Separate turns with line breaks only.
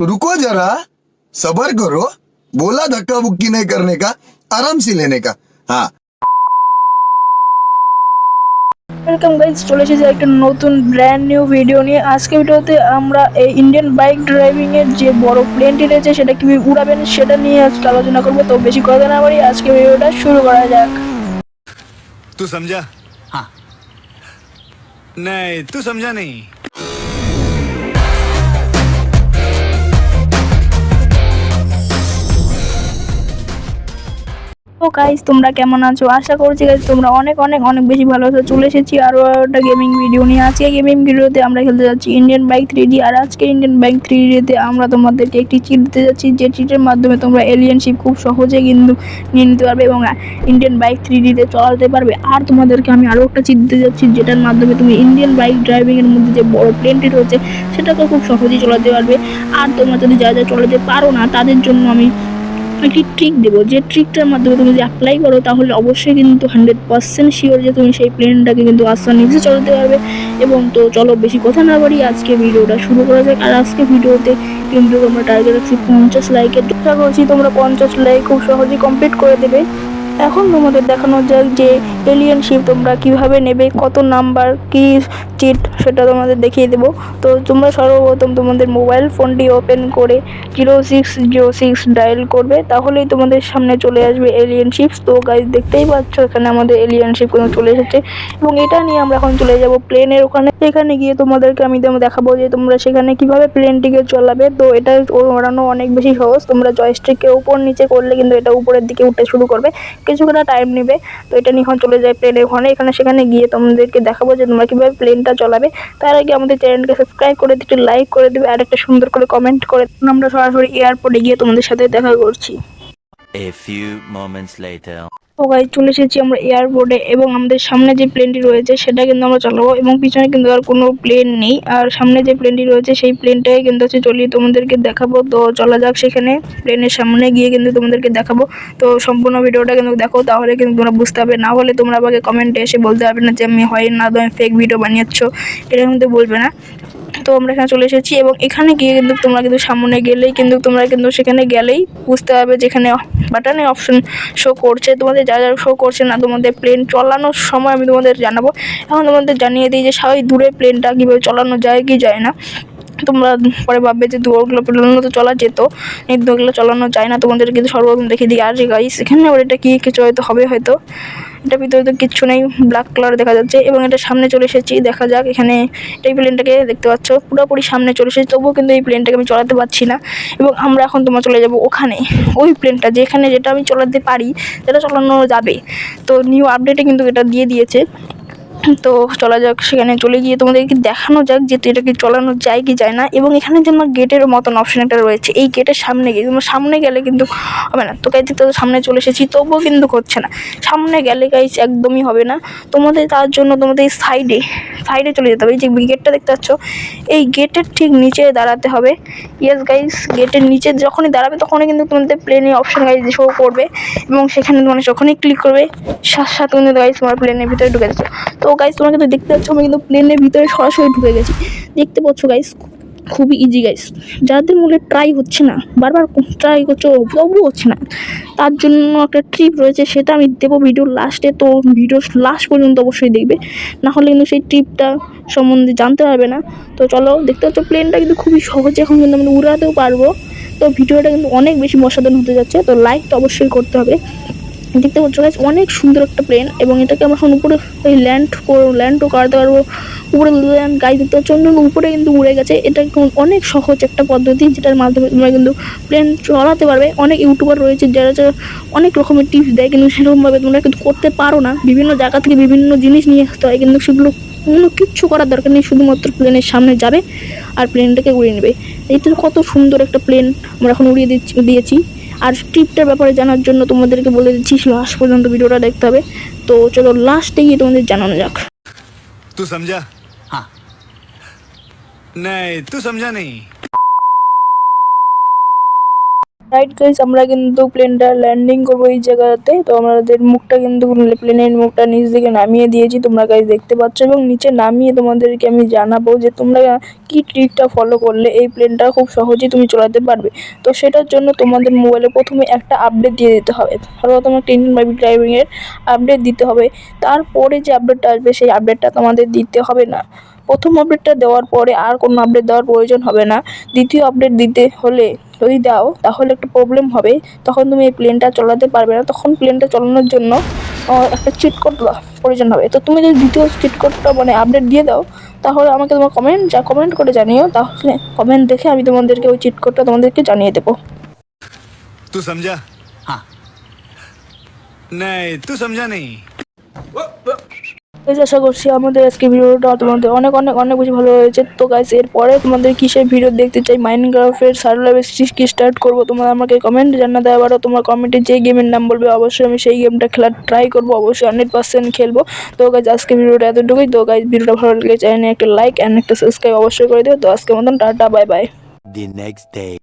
रुको जरा सबर करो बोला धक्का बुक्की नहीं करने का आराम से लेने का हाँ
ওয়েলকাম গাইজ চলে এসেছি একটা নতুন ব্র্যান্ড নিউ ভিডিও নিয়ে আজকে ভিডিওতে আমরা এই ইন্ডিয়ান বাইক ড্রাইভিং এর যে বড় প্লেনটি রয়েছে সেটা কিভাবে উড়াবেন সেটা নিয়ে আজকে আলোচনা করবো তো বেশি কথা না বাড়ি আজকে ভিডিওটা শুরু করা যাক
तू समझा हाँ नहीं तू समझा नहीं
গাইজ তোমরা কেমন আছো? আশা করছি গাইজ তোমরা অনেক অনেক অনেক বেশি ভালো আছো। চলে এসেছি আরও একটা গেমিং ভিডিও নিয়ে। আজকে গেমিং ভিডিওতে আমরা খেলতে যাচ্ছি ইন্ডিয়ান বাইক থ্রি ডি আর আজকে ইন্ডিয়ান বাইক থ্রি ডিতে আমরা তোমাদেরকে একটি চিট দিতে যাচ্ছি, যে চিটের মাধ্যমে তোমরা এলিয়েনশিপ খুব সহজে কিন্তু নিয়ে নিতে পারবে এবং ইন্ডিয়ান বাইক থ্রি ডিতে চালাতে পারবে। আর তোমাদেরকে আমি আরও একটা চিট দিতে যাচ্ছি, যেটার মাধ্যমে তুমি ইন্ডিয়ান বাইক ড্রাইভিংয়ের মধ্যে যে বড় প্লেনটি রয়েছে সেটাকে খুব সহজেই চলাতে পারবে। আর তোমরা যদি যা যা চলাতে পারো না, তাদের জন্য আমি একটি ট্রিক দেবো। যে ট্রিকটার মাধ্যমে তুমি যদি অ্যাপ্লাই করো, তাহলে অবশ্যই কিন্তু হান্ড্রেড পার্সেন্ট শিওর যে তুমি সেই প্লেনটাকে কিন্তু আস্তে নিজে চলতে পারবে। এবং তো চলো, বেশি কথা না বাড়ি আজকে ভিডিওটা শুরু করা যাক। আর আজকে ভিডিওতে কিন্তু আমরা টার্গেট রাখছি পঞ্চাশ লাইকের দেখা করছি তোমরা পঞ্চাশ লাইক খুব সহজেই কমপ্লিট করে দেবে। এখন তোমাদের দেখানো যাক যে এলিয়েনশিপ তোমরা কীভাবে নেবে, কত নাম্বার কি চিট সেটা তোমাদের দেখিয়ে দেবো। তো তোমরা সর্বপ্রথম তোমাদের মোবাইল ফোনটি ওপেন করে zero six zero six dial করবে, তাহলেই তোমাদের সামনে চলে আসবে এলিয়েনশিপস তো গাইজ দেখতেই পাচ্ছ, এখানে আমাদের এলিয়েনশিপ কিন্তু চলে এসেছে। এবং এটা নিয়ে আমরা এখন চলে যাব প্লেনের ওখানে। সেখানে গিয়ে তোমাদেরকে আমি দেখাবো যে তোমরা সেখানে কীভাবে প্লেনটিকে চালাবে। তো এটা ওড়ানো অনেক বেশি সহজ। তোমরা জয়স্টিককে উপর নিচে করলে কিন্তু এটা উপরের দিকে উঠতে শুরু করবে। কিছুক্ষণ টাইম নেবে। তো এটা নিয়ে চলে যায় প্লেনের ওখানে। এখানে সেখানে গিয়ে তোমাদেরকে দেখাবো যে তোমরা কীভাবে প্লেনটা চলাবে। তার আগে আমাদের চ্যানেলকে সাবস্ক্রাইব করে দিতে লাইক করে দেবে, আর একটা সুন্দর করে কমেন্ট করে আমরা সরাসরি এয়ারপোর্টে গিয়ে তোমাদের সাথে দেখা করছি।
A few moments later.
তো গাইজ চলে এসেছি আমরা এয়ারপোর্টে এবং আমাদের সামনে যে প্লেনটি রয়েছে সেটা কিন্তু আমরা চালাবো এবং পিছনে কিন্তু আর কোনো প্লেন নেই। আর সামনে যে প্লেনটি রয়েছে সেই প্লেনটাই কিন্তু হচ্ছে চলিয়ে তোমাদেরকে দেখাবো। তো চলা যাক সেখানে। প্লেনের সামনে গিয়ে কিন্তু তোমাদেরকে দেখাবো। তো সম্পূর্ণ ভিডিওটা কিন্তু দেখো, তাহলে কিন্তু তোমরা বুঝতে পারবে। না হলে তোমরা আমাকে কমেন্টে এসে বলতে পারবে না যে আমি হয় না তুমি ফেক ভিডিও বানিয়েছ। এটা কিন্তু বলবে না। তো আমরা এখানে চলে এসেছি এবং এখানে গিয়ে কিন্তু তোমরা কিন্তু সামনে গেলেই কিন্তু তোমরা কিন্তু সেখানে গেলেই বুঝতে পারবে যেখানে বাটনে অপশন শো করছে। তোমাদের যা যা শো করছে না, তোমাদের প্লেন চলানোর সময় আমি তোমাদের জানাব। এখন তোমাদের জানিয়ে দিই যে সবাই দূরে প্লেনটা কীভাবে চলানো যায় কি যায় না। তোমরা পরে ভাববে যে দূরগুলো প্লেন তো চলা যেত কিন্তু ওগুলো চালানো যায় না, তোমাদের কিন্তু সর্বপ্রথম দেখে দিই। আর গাইস এখানে আবার এটা কি কিছু হয়তো হবে হয়তো। এটা ভিতরে তো কিচ্ছু নেই ব্ল্যাক কালার দেখা যাচ্ছে এবং এটা সামনে চলে এসেছি, দেখা যাক। এখানে এই প্লেনটাকে দেখতে পাচ্ছ, পুরোপুরি সামনে চলে এসেছি, তবুও কিন্তু এই প্লেনটাকে আমি চলাতে পারছি না। এবং আমরা এখন তোমার চলে যাব ওখানে, ওই প্লেনটা যেখানে যেটা আমি চলাতে পারি, সেটা চালানো যাবে। তো নিউ আপডেটে কিন্তু এটা দিয়ে দিয়েছে। তো চলা যাক, সেখানে চলে গিয়ে তোমাদেরকে দেখানো যাক যে এটা কি চালানো যায় কি যায় না। এবং এখানে যে আমার গেটের মতন অপশন একটা রয়েছে, এই গেটের সামনে গিয়ে তোমার সামনে গেলে কিন্তু হবে না। তো গাইজ তো সামনে চলে এসেছি, তবুও কিন্তু হচ্ছে না। সামনে গেলে গাইজ একদমই হবে না। তোমাদের তার জন্য তোমাদের সাইডে সাইডে চলে যেতে হবে। এই যে গেটটা দেখতে পাচ্ছ, এই গেটের ঠিক নিচে দাঁড়াতে হবে। ইয়েস গাইজ গেটের নিচে যখনই দাঁড়াবে, তখনই কিন্তু তোমাদের প্লেনে অপশন গাইজ শো করবে। এবং সেখানে তোমার যখনই ক্লিক করবে, সাথে সাথে কিন্তু গাইজ তোমার প্লেনের ভিতরে ঢুকে যাচ্ছে তো গাইজ তোমরা কিন্তু দেখতে পাচ্ছ আমি কিন্তু প্লেনের ভিতরে সরাসরি ঢুকে গেছি। দেখতে পাচ্ছ গাইস খুবই ইজি গাইস যাদের মূলে ট্রাই হচ্ছে না, বারবার ট্রাই করছ তবুও হচ্ছে না। তার জন্য একটা ট্রিপ রয়েছে, সেটা আমি দেবো ভিডিওর লাস্টে তো ভিডিও লাস্ট পর্যন্ত অবশ্যই দেখবে। না হলে কিন্তু সেই ট্রিপটা সম্বন্ধে জানতে পারবে না। তো চলো, দেখতে পাচ্ছ প্লেনটা কিন্তু খুবই সহজে। এখন কিন্তু আমি উড়াতেও পারব। তো ভিডিওটা কিন্তু অনেক বেশি অসাধারণ হতে যাচ্ছে। তো লাইক তো অবশ্যই করতে হবে। দেখতে পাচ্ছ গাছ অনেক সুন্দর একটা প্লেন এবং এটাকে আমরা এখন উপরে ওই ল্যান্ড ল্যান্ডও করতে পারব উপরে ল্যান্ড গাই দেখতে পারছ অন্য উপরে কিন্তু উড়ে গেছে। এটা অনেক সহজ একটা পদ্ধতি যেটার মাধ্যমে তোমরা কিন্তু প্লেন চলাতে পারবে। অনেক ইউটিউবার রয়েছে যারা অনেক রকমের টিপস দেয়, কিন্তু সেরকমভাবে তোমরা কিন্তু করতে পারো না। বিভিন্ন জায়গা থেকে বিভিন্ন জিনিস নিয়ে আসতে হয়, কিন্তু সেগুলো কোনো কিচ্ছু করার দরকার নেই, শুধুমাত্র প্লেনের সামনে যাবে আর প্লেনটাকে উড়িয়ে নেবে। এই তো কত সুন্দর একটা প্লেন আমরা এখন উড়িয়ে দিচ্ছি দিয়েছি। আর ট্রিপটার ব্যাপারে জানার জন্য তোমাদেরকে বলে দিচ্ছি লাস্ট পর্যন্ত ভিডিওটা দেখতে হবে। তো চলো লাস্টে গিয়ে তোমাদের জানানো যাক।
তুই সমঝা হ্যাঁ নাই তুই সমঝা নেই
রাইট গাইস আমরা কিন্তু প্লেনটা ল্যান্ডিং করব এই জায়গাতে। তো আমাদের মুখটা কিন্তু প্লেনের মুখটা নিচ দিকে নামিয়ে দিয়েছি। তোমরা গাইস দেখতে পাচ্ছ এবং নিচে নামিয়ে তোমাদেরকে আমি জানাব যে তোমরা কি ট্রিকটা ফলো করলে এই প্লেনটা খুব সহজেই তুমি চলাতে পারবে। তো সেটার জন্য তোমাদের মোবাইলে প্রথমে একটা আপডেট দিয়ে দিতে হবে। ধরো তোমার টেন বাইবি ড্রাইভিংয়ের আপডেট দিতে হবে। তারপরে যে আপডেটটা আসবে, সেই আপডেটটা তোমাদের দিতে হবে না। প্রথম আপডেটটা দেওয়ার পরে আর কোনো আপডেট দেওয়ার প্রয়োজন হবে না। দ্বিতীয় আপডেট দিতে হলে যদি দাও তাহলে একটা প্রবলেম হবে। তখন তুমি এই প্লেনটা চলাতে পারবে না। তখন প্লেনটা চালানোর জন্য একটা চিটকোট প্রয়োজন হবে। তো তুমি যদি দ্বিতীয় চিটকোটটা মানে আপডেট দিয়ে দাও তাহলে আমাকে তোমার কমেন্ট যা কমেন্ট করে জানিও। তাহলে কমেন্ট দেখে আমি তোমাদেরকে ওই চিটকোটটা তোমাদেরকে জানিয়ে দেবো।
তুই সমঝা হ্যাঁ নাই তুই সমঝা নেই
গাইজ আশা করছি আমাদের আজকে ভিডিওটা তোমাদের অনেক অনেক অনেক বেশি ভালো হয়েছে। তো গাইজ এরপরে তোমাদের কিসের ভিডিও দেখতে চাই? মাইনক্রাফটের সার্ভার কি স্টার্ট করব তোমরা আমাকে কমেন্ট জানাতে আবারও তোমার কমেন্টে যে গেমের নাম বলবে, অবশ্যই আমি সেই গেমটা খেলার ট্রাই করব। অবশ্যই হান্ড্রেড পার্সেন্ট খেলব। তো গাইজ আজকে ভিডিওটা এতটুকুই। তো গাইজ ভিডিওটা ভালো লাগলে চ্যানেলে একটা লাইক অ্যান্ড একটা সাবস্ক্রাইব অবশ্যই করে দিও। তো আজকে মতন, tata bye bye
The next day.